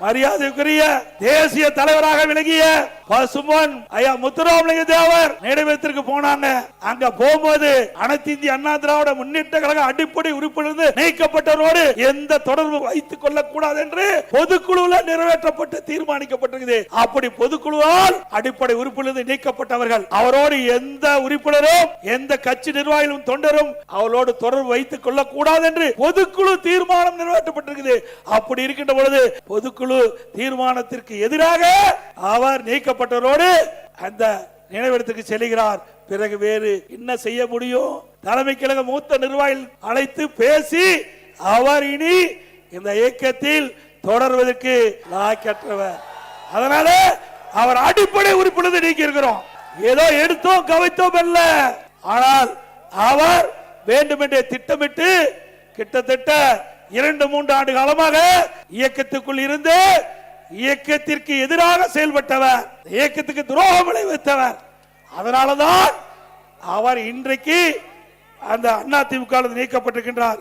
மரியாதைக்குரிய தேசிய தலைவராக விளங்கிய பசுமன் ஐயா முத்துராமலிங்க தேவர் நினைவகத்திற்கு போனாங்க. அங்க போகும்போது அனைத்து இந்திய அண்ணா திராவிட முன்னேற்ற கழக அடிப்படை உறுப்பினர் நீக்கப்பட்டவரோடு எந்த தொடர்பு வைத்துக் கொள்ளக் கூடாது என்று பொதுக்குழுவில் நிறைவேற்றப்பட்டு தீர்மானிக்கப்பட்டிருக்கு அப்படி பொதுக்குழுவால் அடிப்படை உறுப்பினர் நீக்கப்பட்டவர்கள் அவரோடு எந்த உறுப்பினரும் எந்த கட்சி நிர்வாகிகளும் தொண்டரும் அவளோடு தொடர்பு வைத்துக் கொள்ளக் கூடாது என்று பொதுக்குழு தீர்மானம் நிறைவேற்றப்பட்டிருக்குது. அப்படி இருக்கின்ற பொழுது பொதுக்குழு தீர்மானத்திற்கு எதிராக அவர் கொல்லப்பட்டவரோடு அந்த நினைவிடத்துக்கு செல்கிறார். பிறகு வேறு என்ன செய்ய முடியும்? தலைமை கழக மூத்த நிர்வாகிகள் அழைத்து பேசி அவர் இனி இந்த இயக்கத்தில் தொடர்வதற்கு லாக்கற்றவர் அதனால அவர் அடிப்படை உறுப்பினர் நீக்கி இருக்கிறோம். ஏதோ எடுத்தோம் கவித்தோம் அல்ல. ஆனால் அவர் வேண்டுமென்றே திட்டமிட்டு கிட்டத்தட்ட இரண்டு மூன்று ஆண்டு காலமாக இயக்கத்துக்குள் இருந்து இயக்கத்திற்கு எதிராக செயல்பட்டவர் இயக்கத்துக்கு துரோகம் விளைவித்தவர். அதனாலதான் அவர் இன்றைக்கு அந்த அண்ணா திமுக நீக்கப்பட்டிருக்கின்றார்.